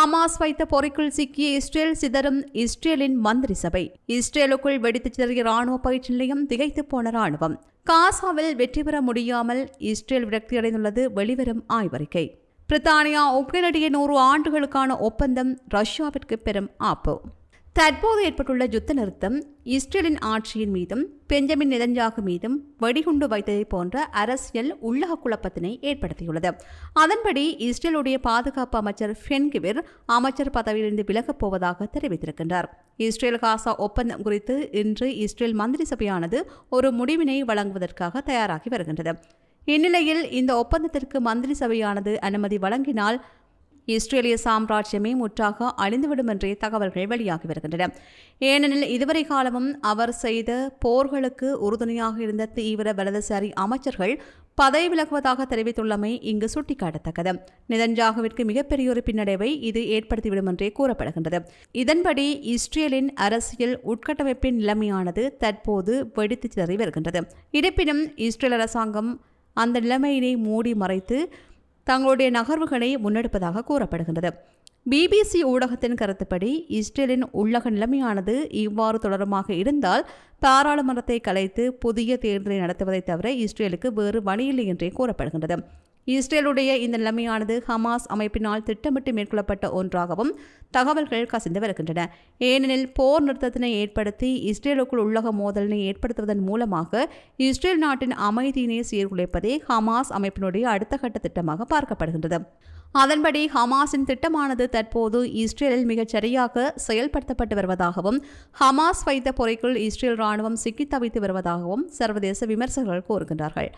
Hamas வைத்த பொறிக்குள் சிக்கிய Israel சிதறும் இஸ்ரேலின் மந்திரி சபை. இஸ்ரேலுக்குள் வெடித்துச் சிதறிய ராணுவ பயிற்சி நிலையம் திகைத்து போன ராணுவம் காசாவில் வெற்றி பெற முடியாமல் இஸ்ரேல் விரக்தியடைந்துள்ளது வெளிவரும் ஆய்வறிக்கை. பிரித்தானியா உக்ரைனிடையே நூறு ஆண்டுகளுக்கான ஒப்பந்தம் ரஷ்யாவிற்கு பெரும் ஆப்பு. தற்போது ஏற்பட்டுள்ள யுத்த நிறுத்தம் இஸ்ரேலின் ஆட்சியின் மீதும் பெஞ்சமின் நெதன்யாகு மீதும் வெடிகுண்டு வைத்ததை போன்ற அரசியல் உள்ளக குழப்பத்தினை ஏற்படுத்தியுள்ளது. அதன்படி இஸ்ரேலுடைய பாதுகாப்பு அமைச்சர் ஃபென்கிவிர் அமைச்சர் பதவியிலிருந்து விலகப் போவதாக தெரிவித்திருக்கின்றார். இஸ்ரேல் காசா ஒப்பந்தம் குறித்து இன்று இஸ்ரேல் மந்திரி சபையானது ஒரு முடிவினை வழங்குவதற்காக தயாராகி வருகின்றது. இந்நிலையில் இந்த ஒப்பந்தத்திற்கு மந்திரி சபையானது அனுமதி வழங்கினால் இஸ்ரேலிய சாம்ராஜ்யமே முற்றாக அழிந்துவிடும் என்றே தகவல்கள் வெளியாகி வருகின்றன. ஏனெனில் இதுவரை காலமும் அவர் செய்த போர்களுக்கு உறுதுணையாக இருந்த தீவிர வலதுசாரி அமைச்சர்கள் பதவி விலகுவதாக தெரிவித்துள்ளமை இங்கு சுட்டிக்காட்டத்தக்கது. நிதன்ஜாகுவிற்கு மிகப்பெரிய ஒரு பின்னடைவை இது ஏற்படுத்திவிடும் என்றே கூறப்படுகின்றது. இதன்படி இஸ்ரேலின் அரசியல் உட்கட்டமைப்பின் நிலைமையானது தற்போது வெடித்து சிதறி வருகின்றது. இருப்பினும் இஸ்ரேல் அரசாங்கம் அந்த நிலைமையினை மூடி மறைத்து தங்களுடைய நகர்வுகளை முன்னெடுப்பதாக கூறப்படுகின்றது. பிபிசி ஊடகத்தின் கருத்துப்படி இஸ்ரேலின் உள்ளக நிலைமையானது இவ்வாறு தொடருமாக இருந்தால் பாராளுமன்றத்தை கலைத்து புதிய தேர்தலை நடத்துவதை தவிர இஸ்ரேலுக்கு வேறு வழியில்லை என்றே கூறப்படுகின்றது. இஸ்ரேலுடைய இந்த நிலைமையானது ஹமாஸ் அமைப்பினால் திட்டமிட்டு மேற்கொள்ளப்பட்ட ஒன்றாகவும் தகவல்கள் கசிந்து வருகின்றன. ஏனெனில் போர் நிறுத்தத்தினை ஏற்படுத்தி இஸ்ரேலுக்குள் உள்ளக மோதலினை ஏற்படுத்துவதன் மூலமாக இஸ்ரேல் நாட்டின் அமைதியினை சீர்குலைப்பதே ஹமாஸ் அமைப்பினுடைய அடுத்த கட்ட திட்டமாக பார்க்கப்படுகின்றது. அதன்படி ஹமாஸின் திட்டமானது தற்போது இஸ்ரேலில் மிகச் சரியாக செயல்படுத்தப்பட்டு வருவதாகவும் ஹமாஸ் வைத்த பொறைக்குள் இஸ்ரேல் ராணுவம் சிக்கித் தவித்து வருவதாகவும் சர்வதேச விமர்சகர்கள் கூறுகின்றார்கள்.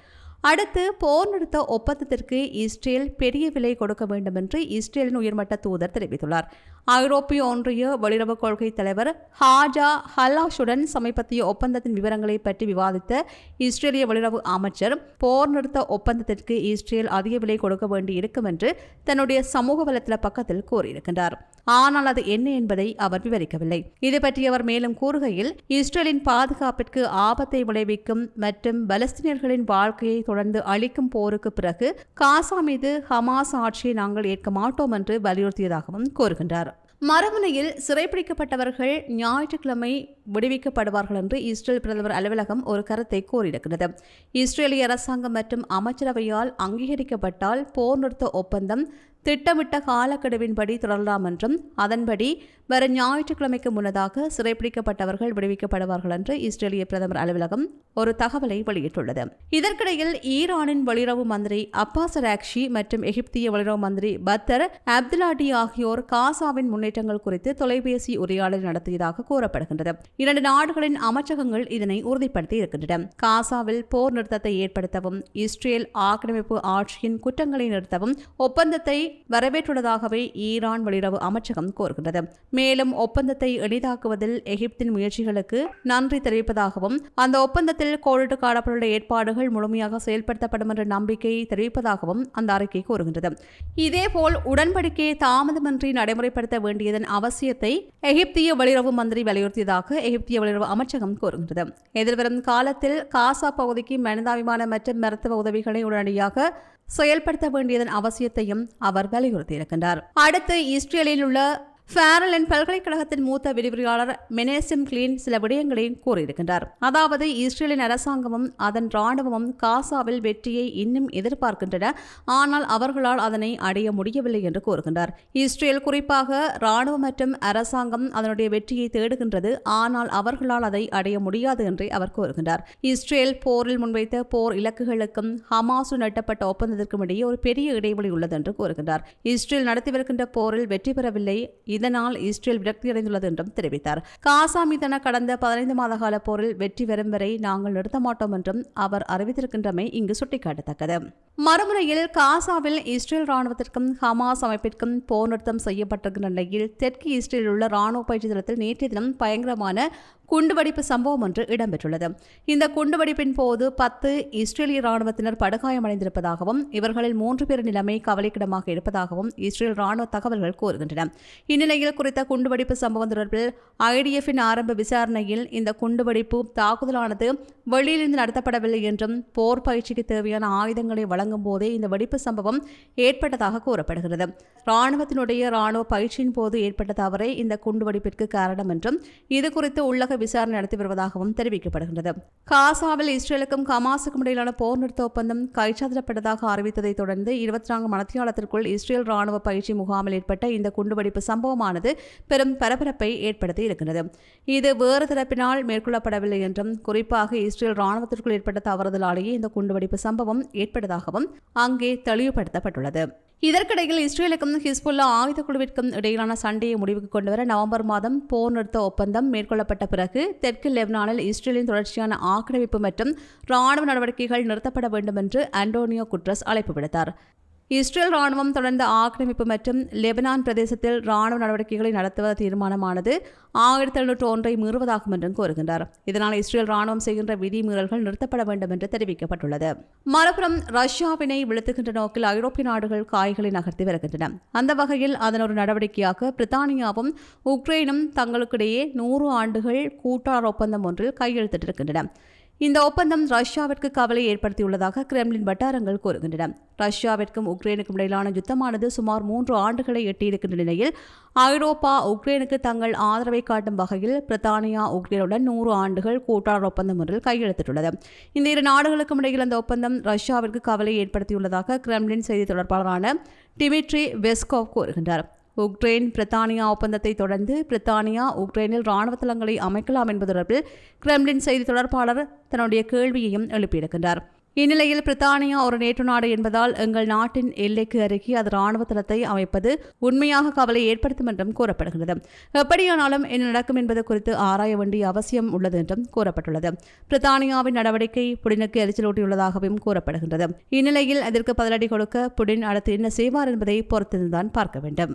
அடுத்து போர் நிறுத்த ஒப்பந்தத்திற்கு இஸ்ரேல் பெரிய விலை கொடுக்க வேண்டும் என்று இஸ்ரேலின் உயர்மட்ட தூதர் தெரிவித்துள்ளார். ஐரோப்பிய ஒன்றிய வெளியுறவு கொள்கை தலைவர் ஹாஜா ஹல்லாஷுடன் சமீபத்திய ஒப்பந்தத்தின் விவரங்களை பற்றி விவாதித்த இஸ்ரேலிய வெளியுறவு அமைச்சர் போர் நிறுத்த ஒப்பந்தத்திற்கு இஸ்ரேல் அதிக விலை கொடுக்க வேண்டி இருக்கும் என்று தன்னுடைய சமூக வலைத்தள பக்கத்தில் கூறியிருக்கின்றார். ஆனால் அது என்ன என்பதை அவர் விவரிக்கவில்லை. இது பற்றி அவர் மேலும் கூறுகையில் இஸ்ரேலின் பாதுகாப்பிற்கு ஆபத்தை விளைவிக்கும் மற்றும் பலஸ்தீனியர்களின் வாழ்க்கையை தொடர்ந்து அளிக்கும் போருக்கு பிறகு காசா மீது ஹமாஸ் ஆட்சியை நாங்கள் ஏற்க மாட்டோம் என்று வலியுறுத்தியதாகவும் கூறுகின்றார். மறுமுனையில் சிறைப்பிடிக்கப்பட்டவர்கள் ஞாயிற்றுக்கிழமை விடுவிக்கப்படுவார்கள் என்று இஸ்ரேல் பிரதமர் அலுவலகம் ஒரு கருத்தை கூறியிருக்கிறது. இஸ்ரேலிய அரசாங்கம் மற்றும் அமைச்சரவையால் அங்கீகரிக்கப்பட்டால் போர் நிறுத்த ஒப்பந்தம் திட்டமிட்ட காலக்கெடுவின்படி தொடரலாம் என்றும் அதன்படி வர ஞாயிற்றுக்கிழமைக்கு முன்னதாக சிறைப்பிடிக்கப்பட்டவர்கள் விடுவிக்கப்படுவார்கள் என்று இஸ்ரேலிய பிரதமர் அலுவலகம் ஒரு தகவலை வெளியிட்டுள்ளது. இதற்கிடையில் ஈரானின் வெளியுறவு மந்திரி அப்பாஸ் ராக்ஷி மற்றும் எகிப்திய வெளியுறவு மந்திரி பத்தர் அப்துல்லாடி ஆகியோர் காசாவின் முன்னேற்றங்கள் குறித்து தொலைபேசி உரையாடல் நடத்தியதாக கூறப்படுகின்றது. இரண்டு நாடுகளின் அமைச்சகங்கள் இதனை உறுதிப்படுத்தி இருக்கின்றன. காசாவில் போர் நிறுத்தத்தை ஏற்படுத்தவும் இஸ்ரேல் ஆக்கிரமிப்பு ஆட்சியின் குற்றங்களை நிறுத்தவும் ஒப்பந்தத்தை வரவேற்றுள்ளதாகவே ஈரான் வெளியுறவு அமைச்சகம் கோருகின்றது மேலும் ஒப்பந்தத்தை எளிதாக்குவதில் எகிப்தின் முயற்சிகளுக்கு நன்றி தெரிவிப்பதாகவும் அந்த ஒப்பந்தத்தில் கோடிட்டு காணப்பட்டுள்ள ஏற்பாடுகள் முழுமையாக செயல்படுத்தப்படும் என்ற நம்பிக்கையை தெரிவிப்பதாகவும் அந்த அறிக்கை கூறுகின்றது. இதேபோல் உடன்படிக்கையை தாமதமின்றி நடைமுறைப்படுத்த வேண்டியதன் அவசியத்தை எகிப்திய வெளியுறவு மந்திரி வலியுறுத்தியதாக எகிப்திய வெளியுறவு அமைச்சகம் கூறுகின்றது. எதிர்வரும் காலத்தில் காசா பகுதிக்கு மனிதாபிமான மற்றும் மருத்துவ உதவிகளை உடனடியாக செயல்படுத்த வேண்டியதன் அவசியத்தையும் அவர் வலியுறுத்தியிருக்கின்றார். அடுத்து இஸ்ரேலில் உள்ள ஃபேரலன் பல்கலைக்கழகத்தின் மூத்த விரிவுரையாளர் மெனேசிம் கிளீன் சில விடயங்களையும் கூறியிருக்கின்றார். அதாவது இஸ்ரேலின் அரசாங்கமும் அதன் ராணுவமும் காசாவில் வெற்றியை இன்னும் எதிர்பார்க்கின்றன. ஆனால் அவர்களால் அதனை அடைய முடியவில்லை என்று கூறுகின்றார். இஸ்ரேல் குறிப்பாக ராணுவம் மற்றும் அரசாங்கம் அதனுடைய வெற்றியை தேடுகின்றது. ஆனால் அவர்களால் அதை அடைய முடியாது என்று அவர் கூறுகின்றார். இஸ்ரேல் போரில் முன்வைத்த போர் இலக்குகளுக்கும் ஹமாசு நட்டப்பட்ட ஒப்பந்தத்திற்கும் இடையே ஒரு பெரிய இடைவெளி உள்ளது என்று கூறுகின்றார். இஸ்ரேல் நடத்தி வருகின்ற போரில் வெற்றி பெறவில்லை. இதனால் இஸ்ரேல் விரக்தியடைந்துள்ளது என்றும் தெரிவித்தார். காசா மீதான கடந்த பதினைந்து மாத கால போரில் வெற்றி பெறும் வரை நாங்கள் நிறுத்த மாட்டோம் என்றும் அவர் அறிவித்திருக்கின்றமை இங்கு சுட்டிக்காட்டத்தக்கது. மறுமுறையில் காசாவில் இஸ்ரேல் ராணுவத்திற்கும் ஹமாஸ் அமைப்பிற்கும் போர் நிறுத்தம் செய்யப்பட்டிருக்கிற நிலையில் தெற்கு இஸ்ரேலில் உள்ள ராணுவ பயிற்சி தளத்தில் நேற்றைய தினம் பயங்கரமான குண்டுவெடிப்பு சம்பவம் ஒன்று இடம்பெற்றுள்ளது. இந்த குண்டுவெடிப்பின் போது பத்து இஸ்ரேலிய ராணுவத்தினர் படுகாயமடைந்திருப்பதாகவும் இவர்களில் மூன்று பேர் நிலைமை கவலைக்கிடமாக இருப்பதாகவும் இஸ்ரேல் ராணுவ தகவல்கள் கூறுகின்றன. இந்நிலையில் குறித்த குண்டுவெடிப்பு சம்பவம் தொடர்பில் ஐடிஎஃபின் ஆரம்ப விசாரணையில் இந்த குண்டுவெடிப்பு தாக்குதலானது வெளியிலிருந்து நடத்தப்படவில்லை என்றும் போர் பயிற்சிக்கு தேவையான ஆயுதங்களை வழங்க வழங்கும் போதே இந்த வெடிப்பு சம்பவம் ஏற்பட்டதாக கூறப்படுகிறது. ராணுவத்தினுடைய ராணுவ பயிற்சியின் போது ஏற்பட்ட தவறே இந்த குண்டுவெடிப்பிற்கு காரணம் என்றும் இது குறித்து உள்ளக விசாரணை நடத்தி வருவதாகவும் தெரிவிக்கப்படுகிறது காசாவில் இஸ்ரேலுக்கும் கமாசுக்கும் இடையிலான போர் நிறுத்த ஒப்பந்தம் கைச்சாதிடப்பட்டதாக அறிவித்ததைத் தொடர்ந்து இருபத்தி நான்கு மணத்தியாலத்திற்குள் இஸ்ரேல் ராணுவ பயிற்சி முகாமில் ஏற்பட்ட இந்த குண்டுவெடிப்பு சம்பவமானது பெரும் பரபரப்பை ஏற்படுத்தி இருக்கிறது. இது வேறு தரப்பினால் மேற்கொள்ளப்படவில்லை என்றும் குறிப்பாக இஸ்ரேல் ராணுவத்திற்குள் ஏற்பட்ட தவறுதலாலேயே இந்த குண்டுவெடிப்பு சம்பவம் ஏற்பட்டதாக ஏற்பட்டதாகவும் அங்கே தெளிவுபடுத்தப்பட்டுள்ளது. இதற்கிடையில் இஸ்ரேலுக்கும் ஹிஸ்புல்லா ஆயுத குழுவிற்கும் இடையிலான சண்டையை முடிவுக்கு கொண்டுவர நவம்பர் மாதம் போர் நிறுத்த ஒப்பந்தம் மேற்கொள்ளப்பட்ட பிறகு தெற்கு லெபனானில் இஸ்ரேலின் தொடர்ச்சியான ஆக்கிரமிப்பு மற்றும் ராணுவ நடவடிக்கைகள் நிறுத்தப்பட வேண்டும் என்று அண்டோனியோ குட்ரஸ் அழைப்பு விடுத்தார். இஸ்ரேல் ராணுவம் தொடர்ந்த ஆக்கிரமிப்பு மற்றும் லெபனான் பிரதேசத்தில் ராணுவ நடவடிக்கைகளை நடத்துவது தீர்மானமானது ஆயிரத்தி எழுநூற்று ஒன்றை மீறுவதாகும் என்றும் கூறுகின்றார். இதனால் இஸ்ரேல் ராணுவம் செய்கின்ற விதிமீறல்கள் நிறுத்தப்பட வேண்டும் என்று தெரிவிக்கப்பட்டுள்ளது. மறுபுறம் ரஷ்யாவினை விழுத்துகின்ற நோக்கில் ஐரோப்பிய நாடுகள் காய்களை நகர்த்தி வருகின்றன. அந்த வகையில் அதன் ஒரு நடவடிக்கையாக பிரித்தானியாவும் உக்ரைனும் தங்களுக்கிடையே நூறு ஆண்டுகள் கூட்டாளர் ஒப்பந்தம் ஒன்றில் கையெழுத்திட்டிருக்கின்றன. இந்த ஒப்பந்தம் ரஷ்யாவிற்கு கவலை ஏற்படுத்தியுள்ளதாக கிரெம்லின் வட்டாரங்கள் கூறுகின்றன. ரஷ்யாவிற்கும் உக்ரைனுக்கும் இடையிலான யுத்தமானது சுமார் மூன்று ஆண்டுகளை எட்டியிருக்கின்ற நிலையில் ஐரோப்பா உக்ரைனுக்கு தங்கள் ஆதரவை காட்டும் வகையில் பிரித்தானியா உக்ரைனுடன் நூறு ஆண்டுகள் கூட்டாளர் ஒப்பந்தம் ஒன்றில் கையெழுத்திட்டுள்ளது. இந்த இரு நாடுகளுக்கும் இடையில் அந்த ஒப்பந்தம் ரஷ்யாவிற்கு கவலை ஏற்படுத்தியுள்ளதாக கிரெம்லின் செய்தி தொடர்பாளரான டிமிட்ரி வெஸ்கோவ் கூறுகின்றார். உக்ரைன் பிரித்தானியா ஒப்பந்தத்தை தொடர்ந்து பிரித்தானியா உக்ரைனில் ராணுவ தளங்களை அமைக்கலாம் என்பது தொடர்பில் கிரெம்லின் செய்தி தொடர்பாளர் தன்னுடைய கேள்வியையும் எழுப்பியிருக்கின்றார். இந்நிலையில் பிரித்தானியா ஒரு நேற்று நாடு என்பதால் எங்கள் நாட்டின் எல்லைக்கு அருகே அது ராணுவ தளத்தை அமைப்பது உண்மையாக கவலை ஏற்படுத்தும் என்றும் கூறப்படுகிறது எப்படியானாலும் என்ன நடக்கும் என்பது குறித்து ஆராய வேண்டிய அவசியம் உள்ளது என்றும் கூறப்பட்டுள்ளது. பிரித்தானியாவின் நடவடிக்கை புடினுக்கு எரிச்சலூட்டியுள்ளதாகவும் கூறப்படுகின்றது. இந்நிலையில் அதற்கு பதிலடி கொடுக்க புடின் அடுத்து என்ன செய்வார் என்பதை பொறுத்திருந்தான் பார்க்க வேண்டும்.